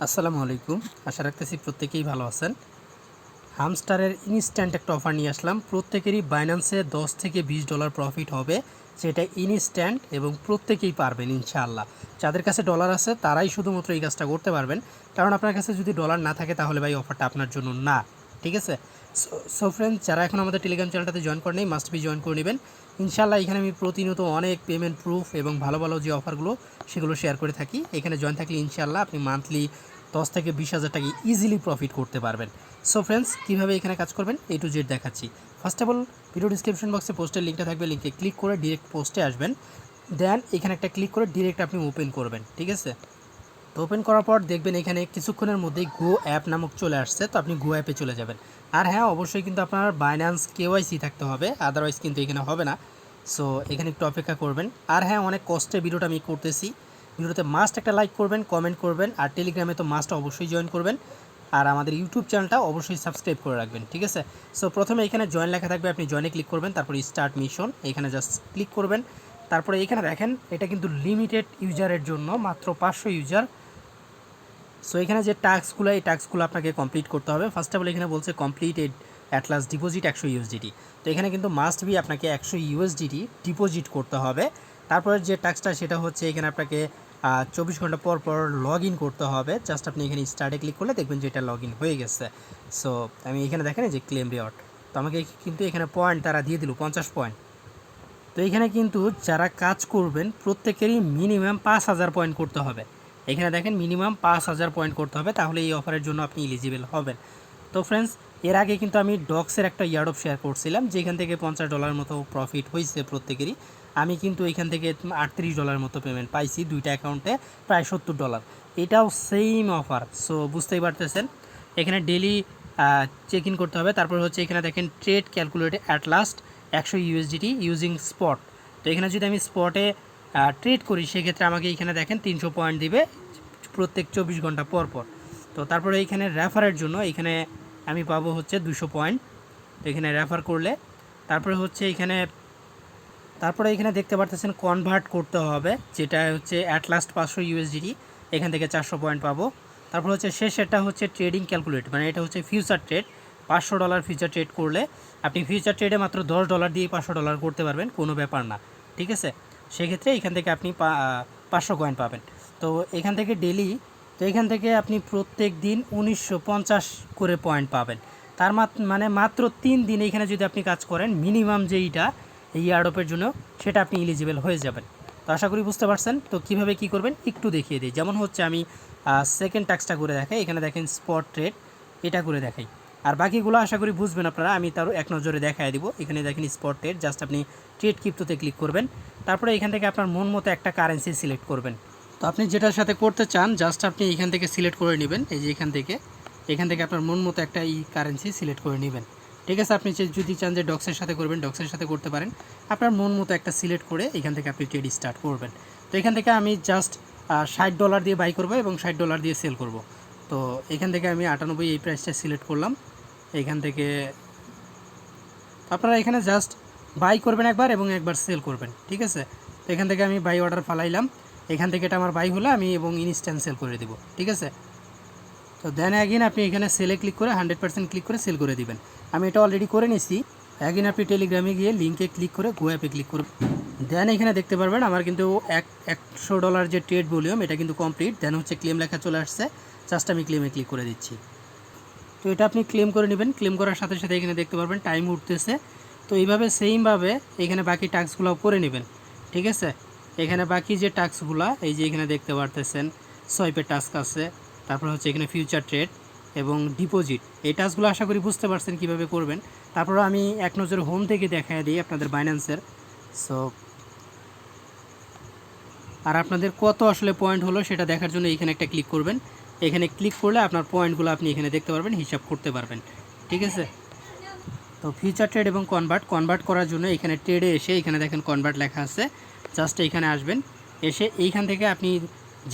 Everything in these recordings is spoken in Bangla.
আসসালামু আলাইকুম। আশা রাখতেছি প্রত্যেকেই ভালো আছেন। হামস্টারের ইনস্ট্যান্ট একটা অফার নিয়ে আসলাম। প্রত্যেকেরই বাইন্যান্সে দশ থেকে বিশ ডলার প্রফিট হবে। সেটা ইনস্ট্যান্ট এবং প্রত্যেকেই পারবেন ইনশাআল্লাহ। যাদের কাছে ডলার আছে, তারাই শুধুমাত্র এই কাজটা করতে পারবেন। কারণ আপনার কাছে যদি ডলার না থাকে, তাহলে ভাই অফারটা আপনার জন্য না। ঠিক আছে? সো ফ্রেন্ড যারা এখন আমাদের টেলিগ্রাম চ্যানেলটাতে জয়েন করেন মাস্ট বি জয়েন করে নেবেন। ইনশাআল্লাহ এখানে আমি প্রতিনিয়ত অনেক পেমেন্ট প্রুফ এবং ভালো ভালো যে অফারগুলো সেগুলো শেয়ার করে থাকি। এখানে জয়েন থাকলে ইনশাল্লাহ আপনি মান্থলি দশ থেকে বিশ হাজার টাকা ইজিলি প্রফিট করতে পারবেন। সো ফ্রেন্ডস কীভাবে এখানে কাজ করবেন এ টু জেড দেখাচ্ছি। First of all video description বক্সে পোস্টের লিঙ্কটা থাকবে লিঙ্কে ক্লিক করে ডিরেক্ট পোস্টে আসবেন। দেন এখানে একটা ক্লিক করে ডিরেক্ট আপনি ওপেন করবেন, ঠিক আছে? তো ওপেন করার পর দেখবেন এখানে কিছুক্ষণের মধ্যেই গো অ্যাপ নামক চলে আসছে, তো আপনি গো অ্যাপে চলে যাবেন। আর হ্যাঁ অবশ্যই কিন্তু আপনার বাইন্যান্স কেওয়াইসি থাকতে হবে আদারওয়াইজ কিন্তু এখানে হবে না। সো এখানে একটু অপেক্ষা করবেন। আর হ্যাঁ অনেক কষ্টে ভিডিওটা আমি করতেছি। ভিডিওতে মাস্ট একটা লাইক করবেন কমেন্ট করবেন, আর টেলিগ্রামে তো মাস্ট অবশ্যই জয়েন করবেন। আর আমাদের ইউটিউব চ্যানেলটা অবশ্যই সাবস্ক্রাইব করে রাখবেন, ঠিক আছে? সো প্রথমে এখানে জয়েন লেখা থাকবে, আপনি জয়েনে ক্লিক করবেন, তারপরে স্টার্ট মিশন এখানে জাস্ট ক্লিক করবেন। তারপরে এখানে দেখেন, এটা কিন্তু লিমিটেড ইউজারের জন্য, মাত্র পাঁচশো ইউজার সো এখানে যে টাস্কগুলো এই টাস্কগুলো আপনাকে কমপ্লিট করতে হবে। ফার্স্ট অফ অল এখানে বলছে কমপ্লিটেড অ্যাট লাস্ট ডিপোজিট একশো ইউএসডিটি তো এখানে কিন্তু মাস্ট বি আপনাকে একশো ইউএসডিটি ডিপোজিট করতে হবে। তারপরে যে টাস্কটা সেটা হচ্ছে এখানে আপনাকে চব্বিশ ঘণ্টা পর পর লগ ইন করতে হবে। জাস্ট আপনি এখানে স্টার্টে ক্লিক করলে দেখবেন যে এটা লগ ইন হয়ে গেছে। সো আমি এখানে দেখেন যে ক্লেম রিওয়ার্ড তো আমাকে কিন্তু এখানে পয়েন্ট তারা দিয়ে দিল, পঞ্চাশ পয়েন্ট তো এখানে কিন্তু যারা কাজ করবেন, প্রত্যেকেরই মিনিমাম পাঁচ হাজার পয়েন্ট করতে হবে। এখানে দেখেন মিনিমাম পাঁচ হাজার পয়েন্ট করতে হবে, তাহলে এই অফারের জন্য আপনি এলিজিবল হবেন। তো ফ্রেন্ডস এর আগে কিন্তু আমি ডক্সের একটা ইয়ার্ড শেয়ার করছিলাম, যেখান থেকে পঞ্চাশ ডলার মতো প্রফিট হয়েছে প্রত্যেকেরই। আমি কিন্তু এখান থেকে আটত্রিশ ডলার মতো পেমেন্ট পাইছি দুইটা অ্যাকাউন্টে প্রায় সত্তর ডলার এটাও সেম অফার সো বুঝতেই পারতেছেন। এখানে ডেলি চেক ইন করতে হবে, তারপর হচ্ছে এখানে দেখেন ট্রেড ক্যালকুলেটে অ্যাট লাস্ট একশো ইউএসডিটি ইউজিং স্পট তো এখানে যদি আমি স্পটে ট্রেড করি, সেক্ষেত্রে আমাকে এখানে দেখেন তিনশো পয়েন্ট দিবে প্রত্যেক চব্বিশ ঘণ্টা পর পর। তো তারপরে এইখানে রেফারের জন্য এখানে আমি পাবো হচ্ছে দুশো পয়েন্ট তো এখানে রেফার করলে, তারপরে হচ্ছে এখানে, তারপরে এখানে দেখতে পারতেছেন কনভার্ট করতে হবে, যেটা হচ্ছে অ্যাট লাস্ট পাঁচশো ইউএসডিটি এখান থেকে চারশো পয়েন্ট পাবো। তারপর হচ্ছে শেষেরটা হচ্ছে ট্রেডিং ক্যালকুলেট মানে এটা হচ্ছে ফিউচার ট্রেড পাঁচশো ডলার ফিউচার ট্রেড করলে, আপনি ফিউচার ট্রেডে মাত্র দশ ডলার দিয়ে পাঁচশো ডলার করতে পারবেন, কোনো ব্যাপার না, ঠিক আছে? সেক্ষেত্রে এখান থেকে আপনি পাঁচশো কয়েন পাবেন। তো এখান থেকে ডেলি তো এখান থেকে আপনি প্রত্যেক দিন উনিশশো পঞ্চাশ করে পয়েন্ট পাবেন। তার মানে মাত্র তিন দিন এখানে যদি আপনি কাজ করেন মিনিমাম যেইটা এই ইয়ারডপের জন্য, সেটা আপনি এলিজিবল হয়ে যাবেন। তো আশা করি বুঝতে পারছেন। তো কীভাবে কি করবেন, একটু দেখিয়ে দিই। যেমন হচ্ছে আমি সেকেন্ড টাক্সটা করে দেখাই। এখানে দেখেন স্পট ট্রেড এটা করে দেখাই। আর বাকিগুলো আশা করি বুঝবেন আপনারা। আমি তারও এক নজরে দেখাই দিব। এখানে দেখেন স্পট জাস্ট আপনি ট্রেড ক্রিপ্টোতে ক্লিক করবেন। তারপরে এখান থেকে আপনার মন মতো একটা কারেন্সি সিলেক্ট করবেন। তো আপনি যেটার সাথে করতে চান জাস্ট আপনি এখান থেকে সিলেক্ট করে নেবেন। এই যে এখান থেকে এখান থেকে আপনার মন মতো একটা ই কারেন্সি সিলেক্ট করে নেবেন। ঠিক আছে, আপনি যদি চান যে ডক্সের সাথে করবেন ডক্সের সাথে করতে পারেন। আপনার মন মতো একটা সিলেক্ট করে এখান থেকে আপনি ট্রেড স্টার্ট করবেন। তো এখান থেকে আমি জাস্ট ষাট ডলার দিয়ে বাই করব এবং ষাট ডলার দিয়ে সেল করব। তো এখান থেকে আমি আটানব্বই এই প্রাইসটা সিলেক্ট করলাম। এখান থেকে আপনারা এখানে জাস্ট বাই করবেন একবার এবং একবার সেল করবেন, ঠিক আছে? তো এখান থেকে আমি বাই অর্ডার ফালাইলাম। এখান থেকে এটা আমার বাই হলে, আমি এবং ইনস্ট্যান্ট সেল করে দেবো, ঠিক আছে? তো দেন অ্যাগিন আপনি এখানে সেলে ক্লিক করে হান্ড্রেড পার্সেন্ট ক্লিক করে সেল করে দিবেন। আমি এটা অলরেডি করে নিছি। অ্যাগিন আপনি টেলিগ্রামে গিয়ে লিঙ্কে ক্লিক করে গো অ্যাপে ক্লিক করবেন। দেন এখানে দেখতে পারবেন আমার কিন্তু এক, একশো ডলার যে ট্রেড ভলিউম এটা কিন্তু কমপ্লিট দেন হচ্ছে ক্লেম লেখা চলে আসছে। জাস্ট আমি ক্লেমে ক্লিক করে দিচ্ছি। তো এটা আপনি ক্লেম করে নেবেন। ক্লেম করার সাথে সাথে এখানে দেখতে পারবেন টাইম উঠতেছে। তো এইভাবে সেইমভাবে এখানে বাকি টাস্কগুলো করে নেবেন। ঠিক আছে? এখানে বাকি যে টাস্কগুলো এই যে এখানে দেখতে পারতেছেন সোয়াইপের টাস্ক আছে, তারপর হচ্ছে এখানে ফিউচার ট্রেড এবং ডিপোজিট এই টাস্কগুলো আশা করি বুঝতে পারছেন কীভাবে করবেন। তারপর আমি এক নজর হোম থেকে দেখায় দিই আপনাদের বাইন্যান্সের সো আর আপনাদের কত আসলে পয়েন্ট হলো সেটা দেখার জন্য এইখানে একটা ক্লিক করবেন। এখানে ক্লিক করলে আপনার পয়েন্টগুলো আপনি এখানে দেখতে পারবেন, হিসাব করতে পারবেন। ঠিক আছে? তো ফিউচার ট্রেড এবং কনভার্ট কনভার্ট করার জন্য এখানে ট্রেডে এসে এখানে দেখেন কনভার্ট লেখা আছে। জাস্ট এখানে আসবেন, এসে এইখান থেকে আপনি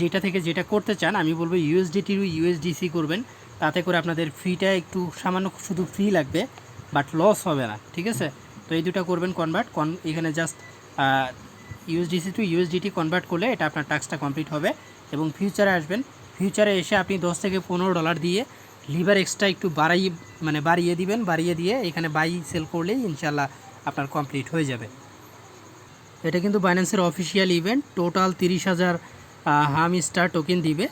যেটা থেকে যেটা করতে চান, আমি বলব ইউএসডিটির ইউএসডিসি করবেন। তাতে করে আপনাদের ফিটা একটু সামান্য শুধু ফ্রি লাগবে বাট লস হবে না। ঠিক আছে? তো এই দুটো করবেন কনভার্ট কন এখানে just USDC to USDT convert করলে এটা আপনার টাস্কটা কমপ্লিট হবে এবং ফিউচারে আসবেন। ফিউচারে এসে আপনি দশ থেকে পনেরো ডলার দিয়ে লিভার এক্সট্রা একটু বাড়াই মানে বাড়িয়ে দিবেন, বাড়িয়ে দিয়ে এখানে বাই সেল করলেই ইনশাল্লাহ আপনার কমপ্লিট হয়ে যাবে। এটা কিন্তু বাইন্যান্সের অফিসিয়াল ইভেন্ট টোটাল তিরিশ হাজার হাম স্টার টোকেন দিবে।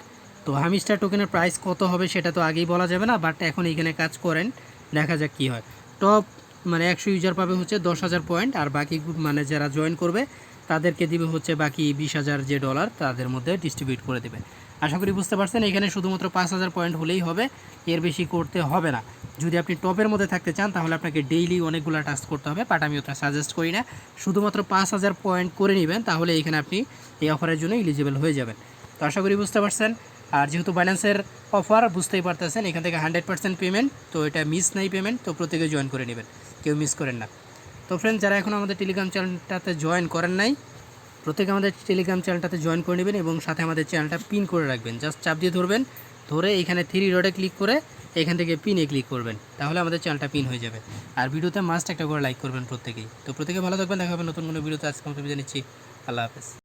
তো হাম স্টার টোকেনের প্রাইস কত হবে সেটা তো আগেই বলা যাবে না বাট এখন এখানে কাজ করেন, দেখা যাক কী হয়। টপ মানে একশো ইউজার পাবে হচ্ছে দশ হাজার পয়েন্ট আর বাকি মানে যারা জয়েন করবে, তাদেরকে দিবে হচ্ছে বাকি বিশ হাজার যে ডলার তাদের মধ্যে ডিস্ট্রিবিউট করে দেবে। আশা করি বুঝতে পারছেন, এখানে শুধুমাত্র পাঁচ হাজার পয়েন্ট হলেই হবে, এর বেশি করতে হবে না। যদি আপনি টপের মধ্যে থাকতে চান, তাহলে আপনাকে ডেইলি অনেকগুলো টাস্ক করতে হবে বাট আমি ওটা সাজেস্ট করি না। শুধুমাত্র পাঁচ হাজার পয়েন্ট করে নেবেন, তাহলে এখানে আপনি এই অফারের জন্য এলিজিবল হয়ে যাবেন। তো আশা করি বুঝতে পারছেন। আর যেহেতু ব্যালেন্সের অফার বুঝতেই পারতেছেন, এখান থেকে হান্ড্রেড পার্সেন্ট পেমেন্ট তো এটা মিস নাই পেমেন্ট তো প্রত্যেকে জয়েন করে নেবেন, কেউ মিস করেন না। তো ফ্রেন্ড যারা এখন আমাদের টেলিগ্রাম চ্যানেলটাতে জয়েন করেন নাই প্রত্যেকে আমাদের টেলিগ্রাম চ্যানেলটাতে জয়েন করে নেবেন এবং সাথে আমাদের চ্যানেলটা পিন করে রাখবেন। জাস্ট চাপ দিয়ে ধরবেন, ধরে এখানে থ্রি রোডে ক্লিক করে এখান থেকে পিনে ক্লিক করবেন। তাহলে আমাদের চ্যানেলটা পিন হয়ে যাবে। আর ভিডিওতে মাস্ট একটা করে লাইক করবেন প্রত্যেকেই। তো প্রত্যেকে ভালো থাকবেন, দেখা হবে নতুন কোনো ভিডিওতে। আজকে আমি জানিচ্ছি আল্লাহ হাফেজ।